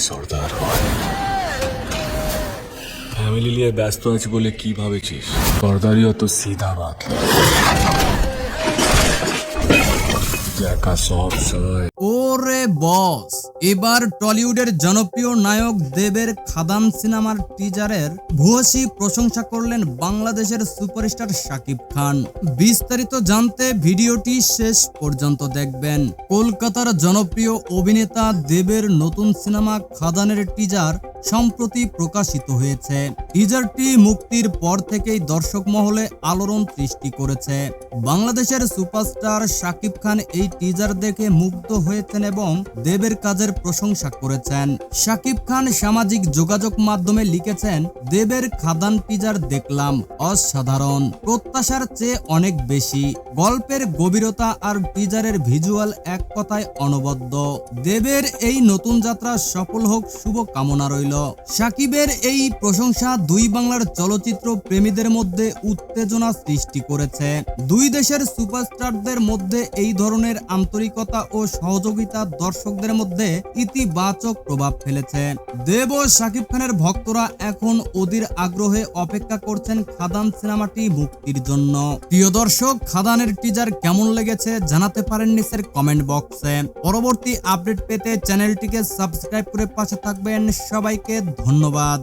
সর্দার family নিয়ে ব্যস্ত আছি বলে কি ভাবেছিস? সর্দারই অত সিধা বাত ওরে বস এবার টলিউডের জনপ্রিয় নায়ক দেবের খাদান সিনেমার টিজারের ভূয়সী প্রশংসা করলেন বাংলাদেশের সুপারস্টার শাকিব খান। বিস্তারিত জানতে ভিডিওটি শেষ পর্যন্ত দেখবেন। কলকাতার জনপ্রিয় অভিনেতা দেবের নতুন সিনেমা খাদানের টিজার সম্প্রতি প্রকাশিত হয়েছে। টিজারটি মুক্তির পর থেকেই দর্শক মহলে আলোড়ন সৃষ্টি করেছে। বাংলাদেশের সুপারস্টার শাকিব খান এই টিজার দেখে মুগ্ধ হয়েছেন এবং দেবের কাজের প্রশংসা করেছেন। শাকিব খান সামাজিক যোগাযোগ মাধ্যমে লিখেছেন, দেবের খাদান টিজার দেখলাম, অসাধারণ। প্রত্যাশার চেয়ে অনেক বেশি। গল্পের গভীরতা আর টিজারের ভিজুয়াল এক কথায় অনবদ্য। দেবের এই নতুন যাত্রা সফল হোক শুভ কামনা রইল। সাকিবের এই প্রশংসা দুই বাংলার চলচ্চিত্র প্রেমীদের মধ্যে উত্তেজনা সৃষ্টি করেছে। দুই দেশের সুপারস্টারদের মধ্যে এই ধরনের আন্তরিকতা ও সহযোগিতা দর্শকদের মধ্যে ইতিবাচক প্রভাব ফেলেছে। দেব ও শাকিব খানের ভক্তরা এখন অধীর আগ্রহে অপেক্ষা করছেন খাদান সিনেমাটি মুক্তির জন্য। প্রিয় দর্শক, খাদানের টিজার কেমন লেগেছে জানাতে পারেন নিচের কমেন্ট বক্সে পরবর্তী আপডেট পেতে চ্যানেলটিকে সাবস্ক্রাইব করে পাশে থাকবেন। সবাইকে ধন্যবাদ।